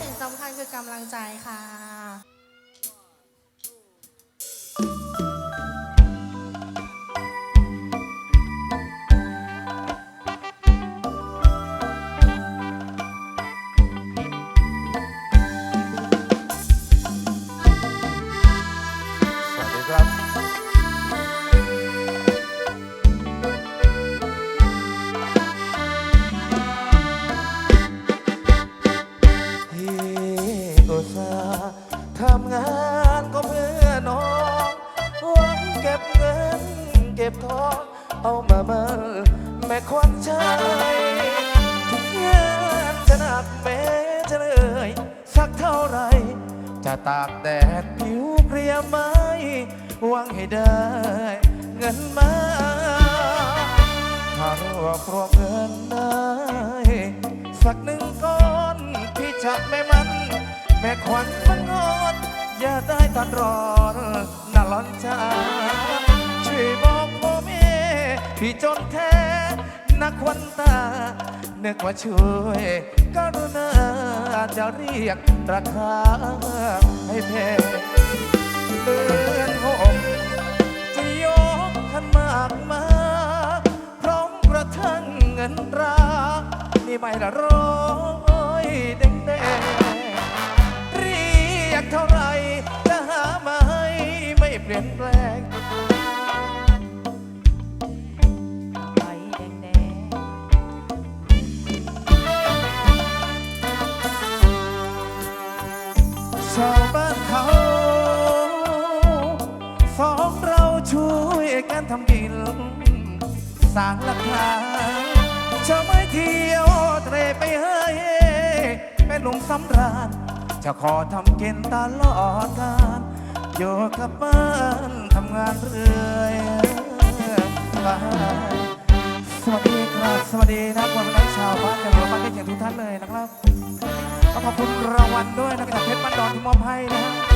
สิ่งสำคัญคือกำลังใจค่ะ จะตากแดดผิวเครียไหมหวังให้ได้ เงินมาถ้ารวบรวมเงินได้ สักหนึ่งก้อนพี่จะไม่มัน แม่ควันมันงอนอย่าได้ตัดรอนน่าร้อนใจช่วยบอกพ่อแม่พี่จนแท้นักควันตาเนึกว่าช่วย กรุณาจะเรียกราคาให้แพงเดือนหกจะยกขันมากมาพร้อมกระทั่งเงินตรา นี่ไม่ละร้อยเดงแดงเรียกเท่าไรจะหามาห้ไม่เปลี่ยนแปลงำกินสางหลักฐานชาวไม่เที่ยวเตรไปเฮ้เป็นลุงสำราญ จะขอทำกินตลอดกาลอยู่กับบ้านทำงานเรื่อยสวัสดีครับ สวัสดีนะคุณนักชาวบ้านจากหมู่บ้านที่เขียนทุกท่านเลยนะครับขอขอบคุณรางวัลด้วยนะครับเพชรบ้านดอนที่มอบให้นะครับ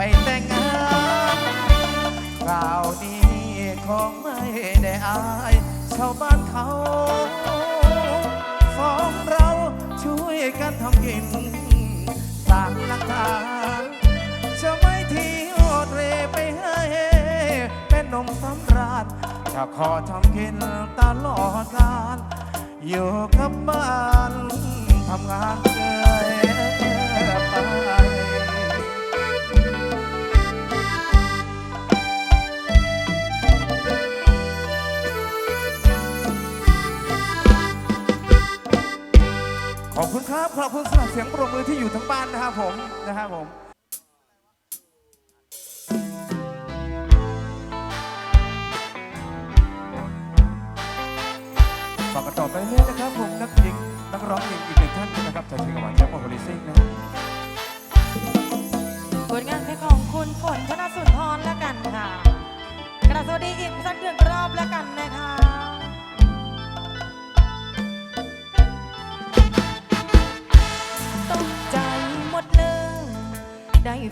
ไปแต่งงานคราวนี้คงไม่ได้อายชาวบ้านเขาฟ้องเราช่วยกันทำกินสร้างหลักฐานจะไม่ทิ้งเรไปให้เป็นนมสำราญจะขอทำกินตลอดกาลอยู่กับบ้านทำงานเกินไป ครับ ขอบคุณสำหรับเสียงปรบมือที่อยู่ทั้งบ้านนะครับผมนะครับผม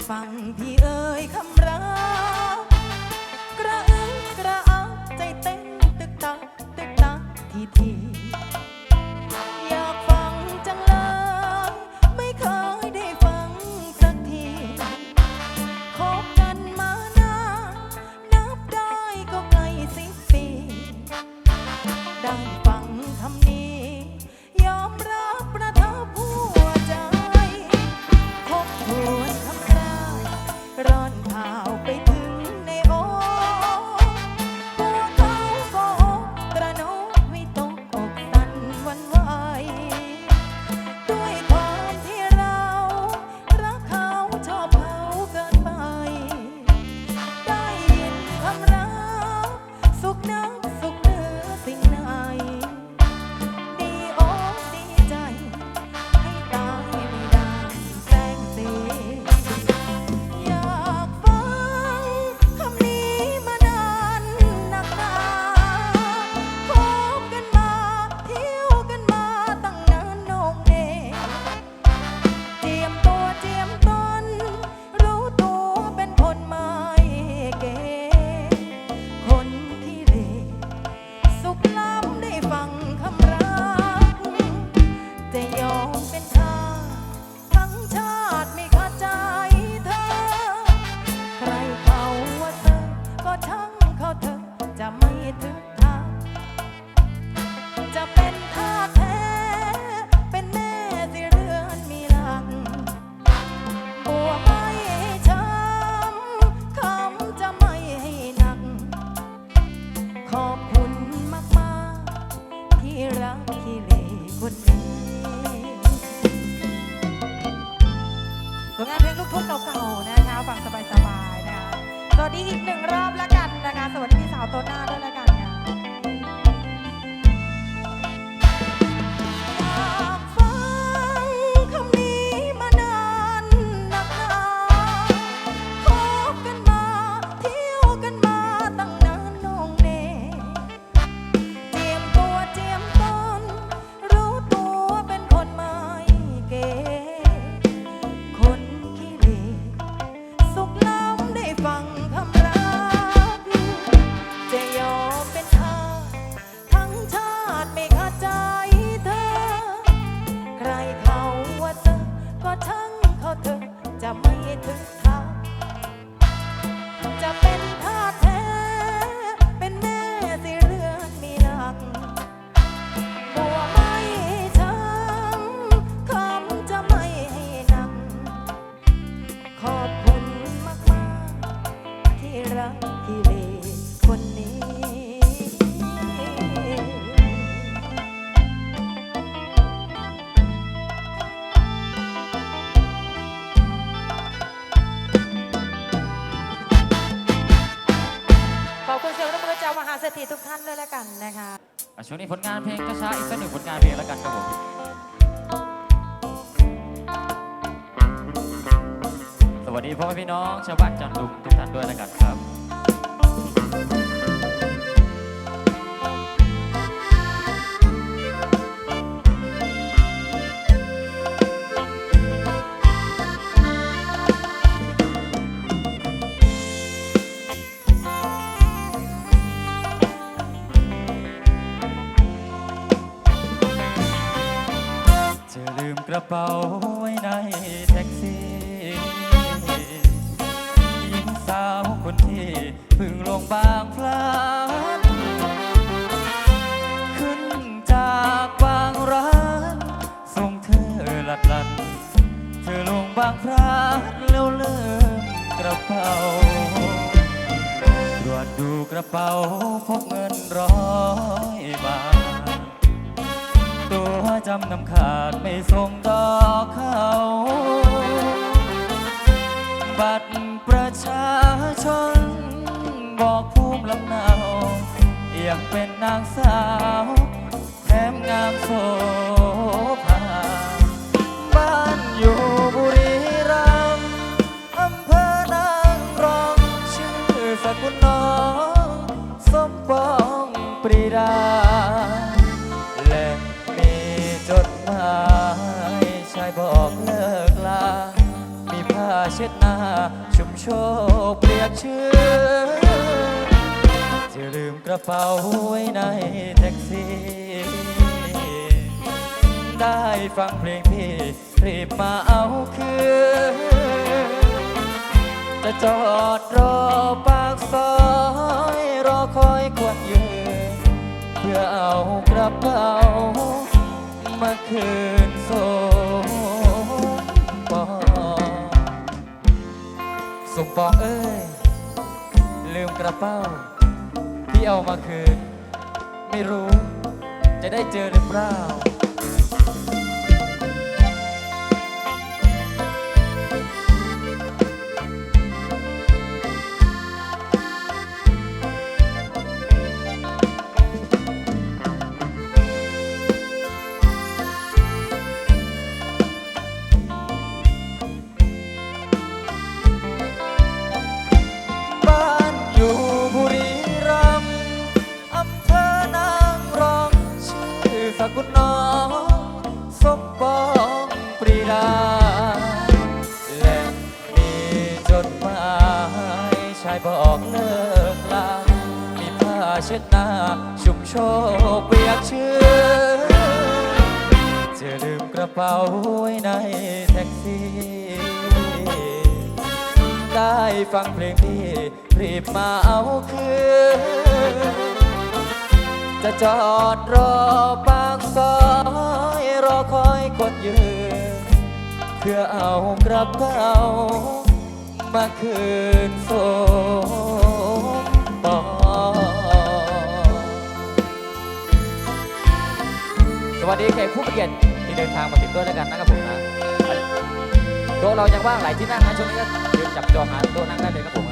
ฟังพี่เอ่ยคำรัก วงนี้ผลงานเพลงช้าๆอีกสักหนึ่งผลงานเพลงแล้วกันครับผมสวัสดีพ่อแม่พี่น้องชาวบ้านจันทร์ลุงทุกท่านด้วยแล้วกันครับ สาวคนที่เพิ่งลงบางพลาดขึ้นจากบางร้านส่งเธอหลัดลัดเธอลงบางพลาดแล้วเลิมกระเป๋าตรวจดูกระเป๋าพบเงินร้อยบาท ตัวจำนำขาดไม่ส่งดอเขาบัตร ชน บอกภูมิลำเนายังเป็นนางสาวแถมงามโสภาบ้านอยู่บุรีรัมย์อำเภอนางรองชื่อสกุลน้องสมปองปรีดา และมีจดหมายชายบอกเลิกลามีผ้า เช็ดหน้า ชุมโชกเปรียกชื่อเธอลืมกระเป๋าไว้ในแท็กซี่ ได้ฟังเพลงพี่ รีบมาเอาคืนจะจอดรอปากซอย รอคอยควรยืนเพื่อเอากระเป๋ามาคืนสม ปองเอ้ย ลืมกระเป๋าที่เอามาคืน ไม่รู้จะได้เจอหรือเปล่า ชุ่มโชกเปียกชื้นเธอลืมกระเป๋าไว้ในแท็กซี่ ได้ฟังเพลงพี่รีบมาเอาคืน จะจอดรอปากซอยรอคอยคนยืน เพื่อเอากระเป๋ามาคืนสม วัสดีแขกผู้เกียรติที่เดินทางมาถึงด้วยแล้วกันนะครับผมนะโต๊ะเรายังว่างหลายที่นั่งนะช่วงนี้ก็ยืนจับจองหาโต๊ะนั่งได้เลยครับผม